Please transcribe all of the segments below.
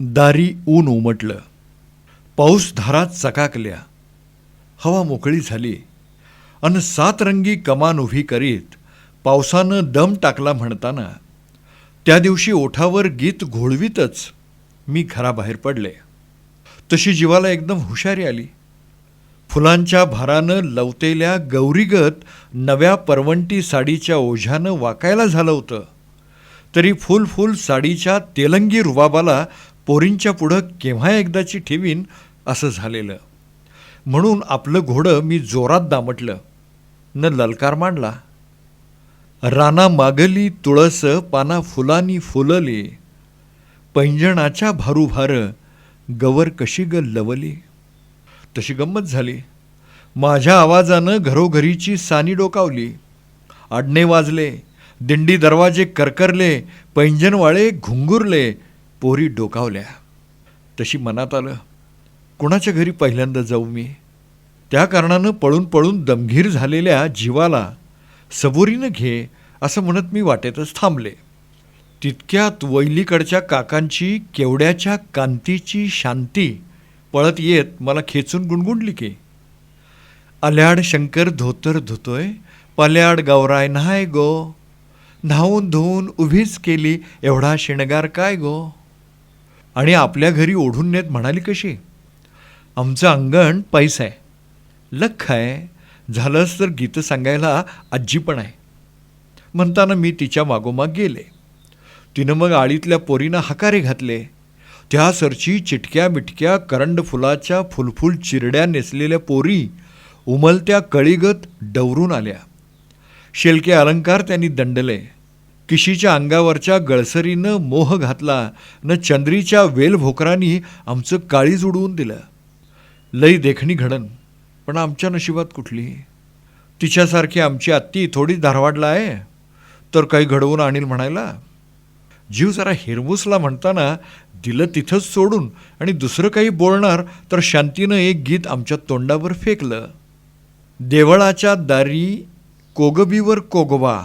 दारी ऊन उमटलं. पाऊस धारात चकाकल्या. हवा मोकळी झाली. अन सातरंगी कमान उभी करीत पावसानं दम टाकला म्हणताना त्या दिवशी ओठावर गीत घोळवीतच मी घराबाहेर पडले. तशी जीवाला एकदम हुशारी आली. फुलांच्या भारानं लवतेल्या गौरीगत नव्या परवंटी साडीच्या ओझ्यानं वाकायला झालं होतं. तरी फुल फुल साडीच्या तेलंगी रुबाबाला पोरींच्या पुढं केव्हा एकदाची ठेवीन असं झालेलं. म्हणून आपलं घोडं मी जोरात दामटलं. न ललकार मांडला. राना मागली तुळस पाना फुलानी फुलली. पैंजणाच्या भारूभार गवर कशी ग लवली. तशी गंमत झाली. माझ्या आवाजानं घरोघरीची सानी डोकावली. आडणे वाजले. दिंडी दरवाजे करकरले. पैंजणवाळे घुंगुरले. पोरी डोकावल्या. तशी मनात आलं कुणाच्या घरी पहिल्यांदा जाऊ मी? त्या कारणानं पळून पळून दमगीर झालेल्या जीवाला सबुरीनं घे असं म्हणत मी वाटेतच थांबले. तितक्यात वैलीकडच्या काकांची केवड्याच्या कांतीची शांती पळत येत मला खेचून गुणगुणली की आल्याड शंकर धोतर धुतोय पल्याड गौराय न्हाय गो. न्हावून धुवून उभीच केली एवढा शिणगार काय गो? आणि आपल्या घरी ओढून नेत म्हणाली कशी? आमचं अंगण पैसा आहे. लख आहे. झालंच तर गीतं सांगायला आजी पण आहे. म्हणताना मी तिच्या मागोमाग गेले. तिनं मग आळीतल्या पोरीनं हकारे घातले. त्या सरची चिटक्या मिटक्या करंड फुलाच्या फुलफुल चिरड्या नेसलेल्या पोरी उमलत्या कळीगत डवरून आल्या. शेलके अलंकार त्यांनी दंडले. किशीच्या अंगावरच्या गळसरीनं मोह घातला. न चंद्रीच्या वेलभोकरांनी आमचं काळीज उडवून दिलं. लई देखणी घडण पण आमच्या नशिबात कुठली? तिच्यासारखी आमची आत्ती थोडी धारवाडला आहे तर काही घडवून आणील म्हणायला? जीव जरा हिरमुसला म्हणताना दिलं तिथंच सोडून आणि दुसरं काही बोलणार तर शांतीनं एक गीत आमच्या तोंडावर फेकलं. देवळाच्या दारी कोगबीवर कोगवा.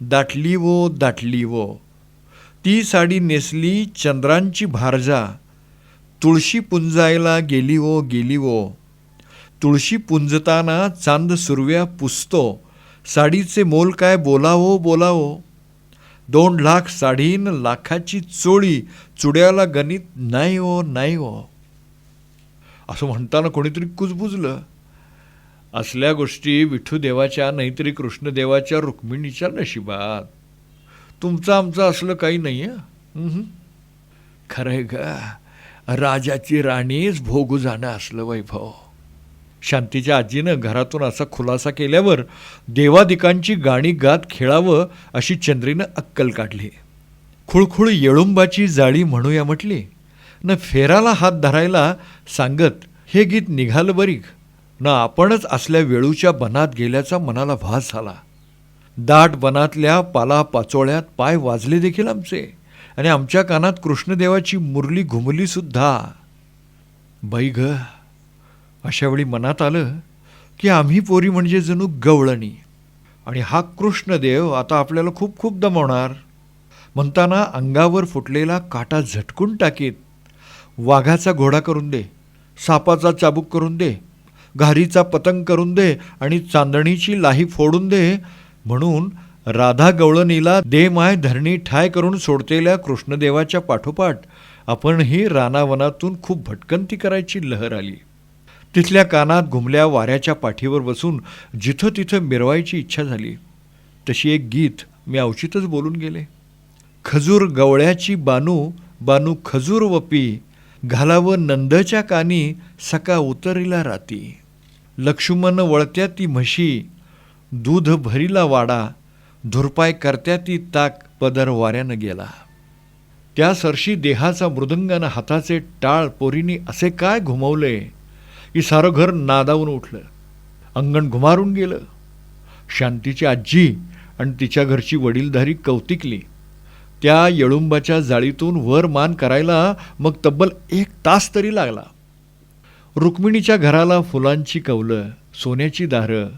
दाटली वो दाटली वो ती साडी नेसली चंद्रांची भारजा. तुळशी पुंजायला गेली वो गेली वो तुळशी पुंजताना चांद सुरव्या पुसतो. साडीचे मोल काय बोलावो बोलावो. दोन लाख साडीन लाखाची चोळी चुड्याला गणित नाही ओ नाही ओ असं म्हणताना कोणीतरी कुजबुजलं. असल्या गोष्टी विठूदेवाच्या नाहीतरी कृष्णदेवाच्या रुक्मिणीच्या नशिबात. तुमचं आमचं असलं काही नाही आहे खरं आहे का राजाची राणीच भोगू जाणं असलं वैभव. शांतीच्या आजीनं घरातून असा खुलासा केल्यावर देवादिकांची गाणी गात खेळावं अशी चंद्रीनं अक्कल काढली. खुळखुळ येळुंबाची जाळी म्हणूया म्हटली. न फेराला हात धरायला सांगत हे गीत निघालं बरीक न आपणच असल्या वेळूच्या बनात गेल्याचा मनाला भास झाला. दाट बनातल्या पाला पाचोळ्यात पाय वाजले देखील आमचे आणि आमच्या कानात कृष्णदेवाची मुरली घुमली सुद्धा. बाई ग अशावेळी मनात आलं की आम्ही पोरी म्हणजे जणू गवळणी आणि हा कृष्णदेव आता आपल्याला खूप खूप दमवणार. म्हणताना अंगावर फुटलेला काटा झटकून टाकीत वाघाचा घोडा करून दे सापाचा चाबूक करून दे घारीचा पतंग करून दे आणि चांदणीची लाही फोडून दे. म्हणून राधा गवळणीला दे माय धरणी ठाय करून सोडतेल्या कृष्णदेवाच्या पाठोपाठ आपणही रानावनातून खूप भटकंती करायची लहर आली. तिथल्या कानात घुमल्या वाऱ्याच्या पाठीवर बसून जिथं तिथं मिरवायची इच्छा झाली. तशी एक गीत मी अवचितच बोलून गेले. खजूर गवळ्याची बानू बानू खजूर वपी घालावं नंदच्या कानी सका उतरिला राती. लक्ष्मण वळत्या ती म्हशी दूध भरीला वाडा धुरपाय करत्या ती ताक पदर वाऱ्यानं गेला. त्या सरशी देहाचा मृदंगानं हाताचे टाळ पोरीनी असे काय घुमवले? की सारं घर नादावून उठलं. अंगण घुमारून गेलं. शांतीची आजी आणि तिच्या घरची वडीलधारी कौतिकली. त्या येळुंबाच्या जाळीतून वर मान करायला मग तब्बल एक तास तरी लागला. रुक्मिणीच्या घराला फुलांची कवलं सोन्याची दारं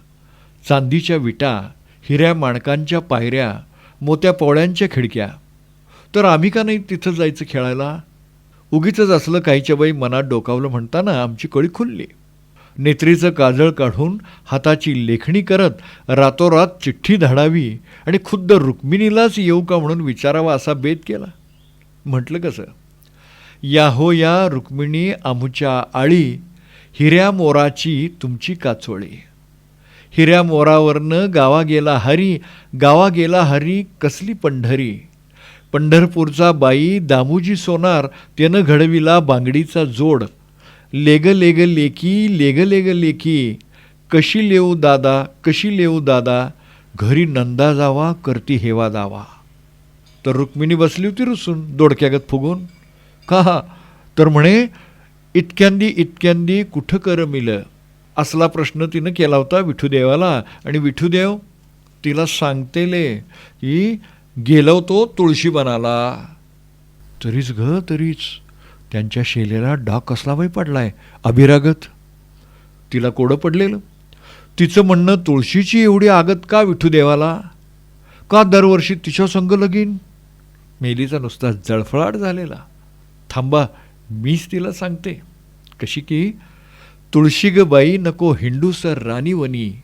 चांदीच्या विटा हिऱ्या माणकांच्या पायऱ्या मोत्या पोळ्यांच्या खिडक्या. तर आम्ही का नाही तिथं जायचं खेळायला? उगीच असलं काहीच्या बाई मनात डोकावलं म्हणताना आमची कळी खुलली. नेत्रीचं काजळ काढून हाताची लेखणी करत रातोरात चिठ्ठी धाडावी आणि खुद्द रुक्मिणीलाच येऊ का म्हणून विचारावा असा बेत केला. म्हटलं कसं? या हो या रुक्मिणी आमुच्या आळी हिऱ्या मोराची तुमची काचोळी. हिऱ्या मोरावरनं गावा गेला हरी गावा गेला हरी कसली पंढरी. पंढरपूरचा बाई दामूजी सोनार त्यानं घडविला बांगडीचा जोड. लेग लेग लेकी लेग लेग लेकी कशी लेऊ दादा कशी लेऊ दादा घरी नंदा जावा करती हेवा दावा. तर रुक्मिणी बसली होती रुसून दोडक्यागत फुगून. का? तर म्हणे इतक्यांदी इतक्यांदी कुठं कर मिलं? असला प्रश्न तिनं केला होता विठुदेवाला. आणि विठुदेव तिला सांगतेले की गेलो तो तुळशीबनाला तरीच ग तरीच. त्यांच्या शेलेला डाग कसला वय पडलाय? अभिरागत. तिला कोडं पडलेलं. तिचं म्हणणं तुळशीची एवढी आगत का विठुदेवाला? का दरवर्षी तिच्या संग लगीन? मेलीचा नुसता जळफळाट झालेला. थांबा मीच तिला सांगते. कशी की तुळशी ग बाई नको हिंडूसर राणीवनी.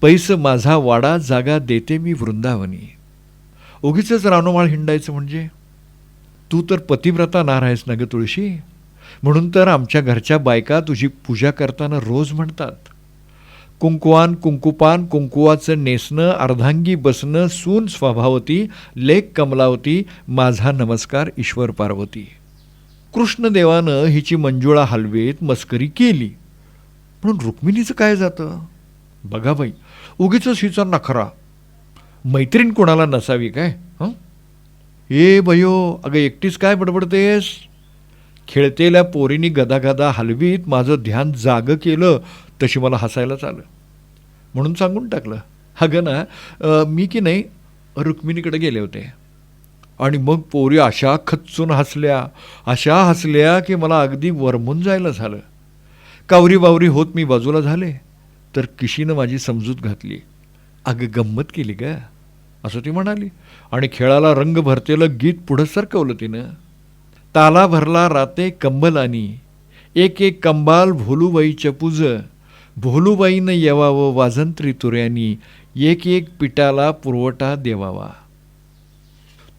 पैस माझा वाडा जागा देते मी वृंदावनी. उगीच रानोमाळ हिंडायचं म्हणजे? तू तर पतिव्रता नार आहेस ना ग तुळशी? म्हणून तर आमच्या घरच्या बायका तुझी पूजा करताना रोज म्हणतात. कुंकुवान कुंकुपान कुंकुवाचं नेसणं अर्धांगी बसणं सून स्वभावती लेख कमलावती माझा नमस्कार ईश्वर पार्वती. कृष्णदेवानं हिची मंजुळा हलवेत मस्करी केली. म्हणून रुक्मिणीचं काय जातं? बघा बाई उगीच हिचा नखरा. मैत्रीण कोणाला नसावी काय? हं? ए बयो अगं एकटीच काय बडबडतेस? खेळतेल्या पोरीनी गदागदा हलवीत माझं ध्यान जागं केलं तशी मला हसायलाच आलं म्हणून सांगून टाकलं. अगं ना मी की नाही रुक्मिणीकडे गेले होते. आणि मग पोरी अशा खच्चून हसल्या अशा हसल्या की मला अगदी वरमून जायला झालं. कावरी बावरी होत मी बाजूला झाले तर किशीनं माझी समजूत घातली. अगं गंमत केली का असं ती म्हणाली. आणि खेळाला रंग भरतेलं गीत पुढं सरकवलं तिनं. ताला भरला राते कंबलानी एक एक कंबाल भोलूबाई पूज भोलूबाईनं येवावं वाजंत्री तुऱ्यानी एक एक पिठाला पुरवठा देवावा.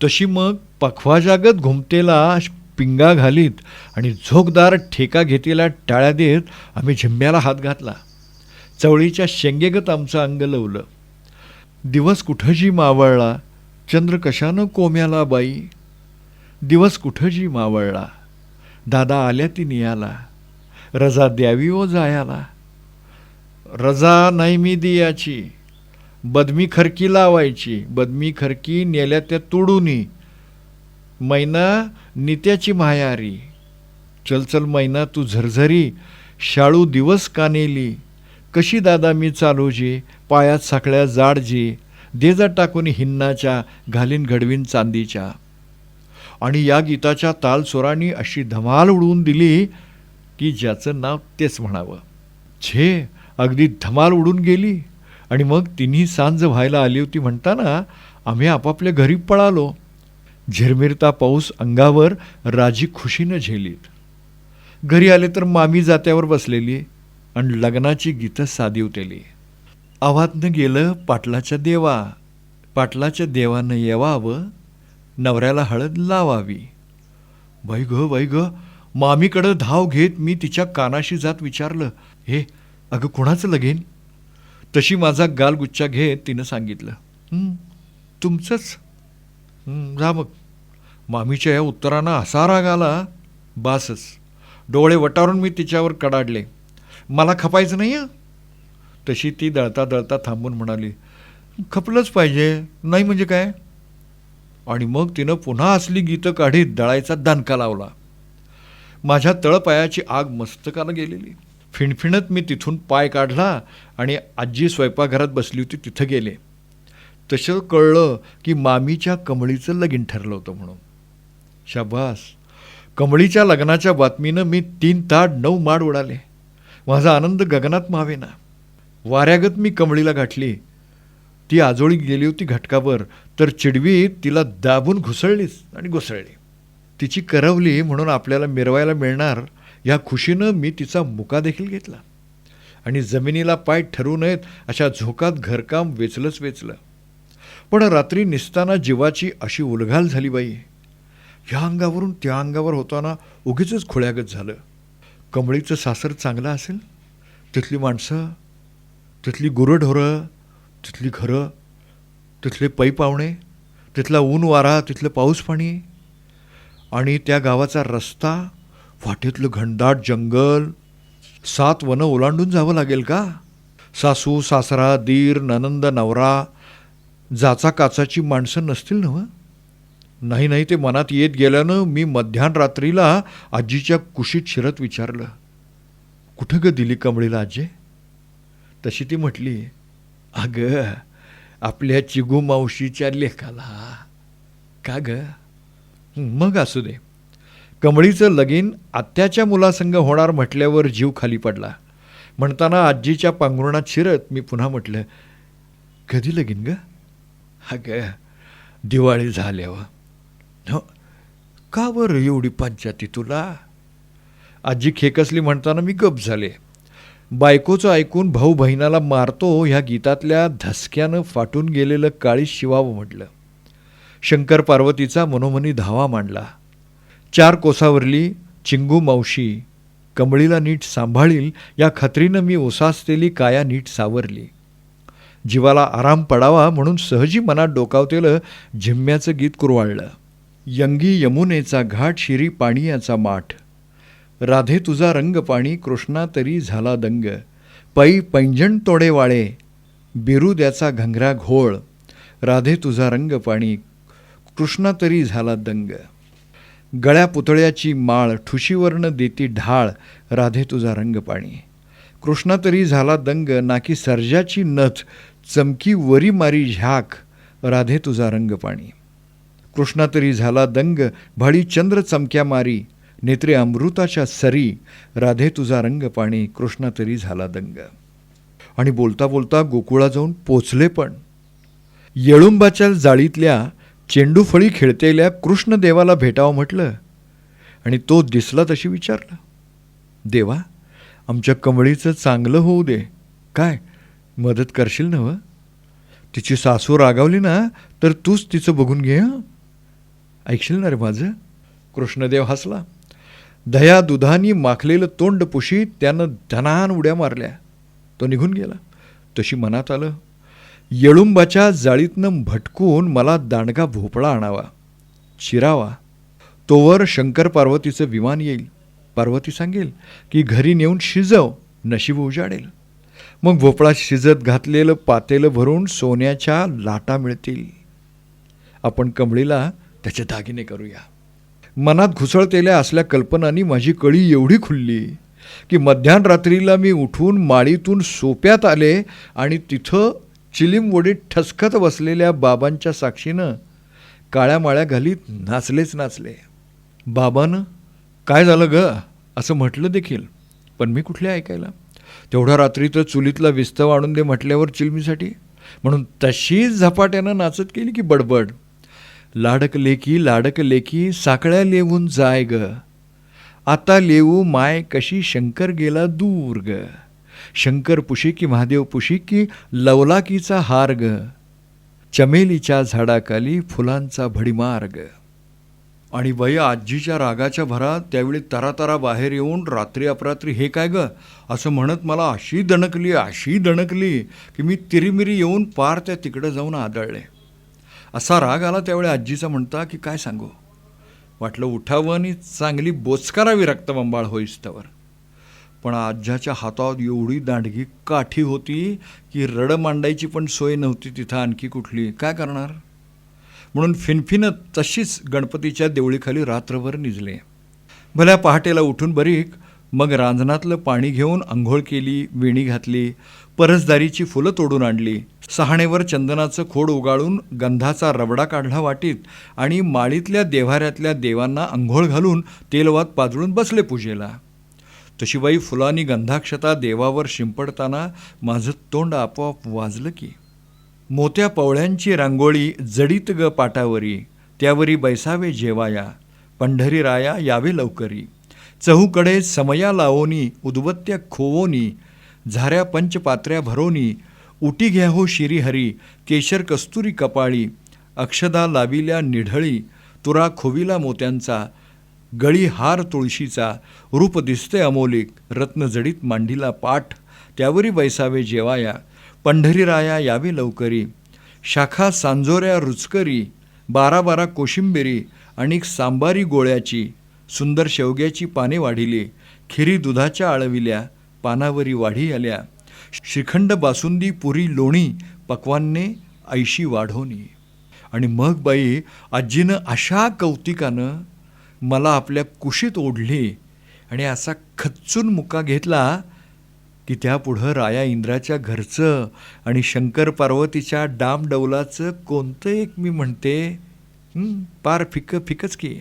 तशी मग पखवाजागत घुमतेला पिंगा घालीत आणि झोकदार ठेका घेतेला टाळ्या देत आम्ही झिम्म्याला हात घातला. चवळीच्या शेंगेगत आमचं अंग लवलं. दिवस कुठं जी मावळला चंद्र कशानं कोम्याला बाई? दिवस कुठं जी मावळला दादा आल्या ती नियाला रजा द्यावी ओ जायाला? रजा नाही मी दियाची. बदमी खरकी लावायची बदमी खरकी नेल्या त्या तोडूनी. मैना नित्याची मायारी चल चल मैना तू झरझरी शाळू दिवस कानेली. कशी दादा मी चालूजी पायात साखळ्या जाडजी देजा टाकून हिन्नाच्या घालीन घडवीन चांदीच्या. आणि या गीताच्या तालस्वरांनी अशी धमाल उडवून दिली की ज्याचं नाव तेच म्हणावं. छे अगदी धमाल उडून गेली. आणि मग तिन्ही सांज व्हायला आली होती म्हणताना आम्ही आपापल्या घरी पळालो. झिरमिरता पाऊस अंगावर राजी खुशीनं झेलीत. घरी आले तर मामी जात्यावर बसलेली आणि लग्नाची गीतं साधी उतेली आव्हातनं गेलं पाटलाच्या देवा. पाटलाच्या देवानं येवावं नवऱ्याला हळद लावावी. बाई ग वै ग मामीकडं धाव घेत मी तिच्या कानाशी जात विचारलं हे अगं कुणाचं लगेन? तशी माझा गालगुच्छा घेत तिनं सांगितलं तुमचंच. जा मग. मामीच्या या उत्तरानं असा राग आला बासच. डोळे वटारून मी तिच्यावर कडाडले. मला खपायचं नाही तशी ती दळता दळता थांबून म्हणाली खपलंच पाहिजे. नाही म्हणजे काय? आणि मग तिनं पुन्हा असली गीतं काढीत दळायचा दणका लावला. माझ्या तळपायाची आग मस्तकाला गेलेली. फिणफिणत मी तिथून पाय काढला आणि आजी स्वयंपाकघरात बसली होती तिथं गेले. तसं कळलं की मामीच्या कमळीचं लगीन ठरलं होतं म्हणून. शाबास. कमळीच्या लग्नाच्या बातमीनं मी तीन ताड नऊ माड उडाले. माझा आनंद गगनात मावेना. वाऱ्यागत मी कमळीला गाठली ती आजोळी गेली होती घटकावर तर चिडवी तिला दाबून घुसळलीच आणि घुसळली. तिची करवली म्हणून आपल्याला मिरवायला मिळणार या खुशीनं मी तिचा मुका देखील घेतला. आणि जमिनीला पाय ठरू नयेत अशा झोकात घरकाम वेचलंच वेचलं. पण रात्री निसताना जीवाची अशी उलघाल झाली बाई. ह्या अंगावरून त्या अंगावर होताना उगीच खुळ्यागत झालं. कमळीचं सासर चांगलं असेल? तिथली माणसं? तिथली गुरंढोरं? तिथली घरं? तिथले पै पाहुणे? तिथला ऊन वारा? तिथलं पाऊस पाणी? आणि त्या गावाचा रस्ता? वाटेतलं घनदाट जंगल. सात वनं ओलांडून जावं लागेल का? सासू सासरा दीर ननंद नवरा जाचा काचाची माणसं नसतील ना नाही नाही ते मनात येत गेल्यानं मी मध्यान रात्रीला आजीच्या कुशीत शिरत विचारलं कुठं ग दिली कमळीला आजी? तशी ती म्हटली अगं आपल्या चिगू मावशीच्या लेखाला. का ग? मग असू दे. कमळीचं लगीन आत्याच्या मुलासंग होणार म्हटल्यावर जीव खाली पडला. म्हणताना आजीच्या पांघरुणात शिरत मी पुन्हा म्हटलं कधी लगीन ग? अगं दिवाळी झाल्यावर. हो, का बरं एवढी पंचायती तुला? आजी खेकसली म्हणताना मी गप झाले. बायकोचं ऐकून भाऊ बहिणाला मारतो ह्या गीतातल्या धसक्यानं फाटून गेलेलं काळी शिवावं म्हटलं. शंकर पार्वतीचा मनोमनी धावा मांडला. चार कोसावरली चिंगू मावशी कमळीला नीट सांभाळील या खात्रीनं मी ओसासलेली काया नीट सावरली. जीवाला आराम पडावा म्हणून सहजी मनात डोकावतेलं झिम्म्याचं गीत कुरवाळलं. यंगी यमुनेचा घाट शिरी पाणियाचा माठ. राधे तुझा रंग पाणी कृष्णा तरी झाला दंग. पै पैंजण तोडे वाळे बिरुद्याचा घंगरा घोळ. राधे तुझा रंग पाणी कृष्णा तरी झाला दंग. गळ्या पुतळ्याची माळ ठुशीवर्ण देती ढाळ राधे तुझा रंगपाणी. कृष्णा तरी झाला दंग नाकी सर्जाची नथ चमकी वरी मारी झाक राधे तुझा रंगपाणी. कृष्णा तरी झाला दंग भळी चंद्र चमक्या मारी नेत्रे अमृताच्या सरी राधे तुझा रंगपाणी कृष्णा तरी झाला दंग. आणि बोलता बोलता गोकुळा जाऊन पोचले पण. येळुंबाच्या जाळीतल्या चेंडूफळी खेळतेल्या कृष्णदेवाला भेटावं म्हटलं आणि तो दिसला तशी विचारलं देवा आमच्या कमळीचं चांगलं होऊ दे. काय मदत करशील ना व तिची सासू रागावली ना तर तूच तिचं बघून घे ऐकशील ना रे माझं? कृष्णदेव हसला. दया दुधानी माखलेलं तोंड पुशीत त्यानं धनान उड्या मारल्या. तो निघून गेला. तशी मनात आलं येळुंबाच्या जाळीतनं भटकून मला दांडगा भोपळा आणावा चिरावा. तोवर शंकर पार्वतीचं विमान येईल. पार्वती सांगेल की घरी नेऊन शिजव नशीब उजाडेल. मग भोपळा शिजत घातलेलं पातेलं भरून सोन्याच्या लाटा मिळतील. आपण कमळीला त्याचे दागिने करूया. मनात घुसळतेल्या असल्या कल्पनांनी माझी कळी एवढी खुलली की मध्यान रात्रीला मी उठून माळीतून सोप्यात आले आणि तिथं चिलीमवडीत ठसकत बसलेल्या बाबांच्या साक्षीनं काळ्या माळ्या घालीत नाचलेच नाचले. बाबानं काय झालं ग? असं म्हटलं देखील पण मी कुठले ऐकायला? तेवढ्या रात्री तर चुलीतला विस्तव आणून दे म्हटल्यावर चिलमीसाठी? म्हणून तशीच झपाट्यानं नाचत केली की बडबड? लाडक लेखी लाडक लेकी साकळ्या लेवून जाय ग. आता लेऊ माय कशी शंकर गेला दूर ग. शंकर पुशी की महादेव पुशी की लवलाकीचा हार्ग ग चमेलीच्या झाडाखाली फुलांचा भडीमार्ग. आणि वय आजीच्या रागाच्या भरात त्यावेळी तरातरा बाहेर येऊन रात्री अपरात्री हे काय ग? असं म्हणत मला अशी दणकली अशी दणकली की मी तिरीमिरी येऊन पार त्या तिकडं जाऊन आदळले. असा राग आला त्यावेळी आजीचा म्हणता की काय सांगू? वाटलं उठावं आणि चांगली बोचकारावी रक्तबंबाळ होईस्तवर पण आज्याच्या हातात एवढी दांडगी काठी होती की रड मांडायची पण सोय नव्हती तिथं आणखी कुठली. काय करणार? म्हणून फिनफिनं तशीच गणपतीच्या देवळीखाली रात्रभर निजले. भल्या पहाटेला उठून बरीक मग रांजणातलं पाणी घेऊन आंघोळ केली वेणी घातली परसदारीची फुलं तोडून आणली सहाणेवर चंदनाचं खोड उगाळून गंधाचा रबडा काढला वाटीत आणि माळीतल्या देव्हाऱ्यातल्या देवांना आंघोळ घालून तेलवात पाजळून बसले पूजेला. तशीबाई फुलांनी गंधाक्षता देवावर शिंपडताना माझं तोंड आपोआप वाजलं की मोत्या पवळ्यांची रांगोळी जडीत ग पाटावरी त्यावरी बैसावे जेवाया पंढरी राया यावे लवकरी. चहूकडे समया लावोनी उद्वत्त्या खोवोनी झाऱ्या पंचपात्र्या भरोनी उटी घ्या हो शिरीहरी केशर कस्तुरी कपाळी अक्षदा लाविल्या निढळी तुरा खोविला मोत्यांचा गळी हार तुळशीचा रूप दिसते अमोलिक. रत्नजडीत मांडीला पाठ. त्यावरी बैसावे जेवाया. पंढरीराया यावे लवकरी. शाखा सांजोऱ्या रुचकरी. बारा बारा कोशिंबिरी. आणि सांबारी गोळ्याची. सुंदर शेवग्याची पाने वाढिली. खिरी दुधाच्या आळविल्या. पानावरी वाढी आल्या. श्रीखंड बासुंदी पुरी लोणी. पक्वान्ने ऐशी वाढवणी आणि मग बाई आजीनं अशा कौतिकानं मला आपल्या कुशीत ओढली आणि असा खच्चून मुका घेतला की त्यापुढं राया इंद्राच्या घरचं आणि शंकर पार्वतीच्या डामडौलाचं कोणतं एक मी म्हणते? पार फिकं फिकच की.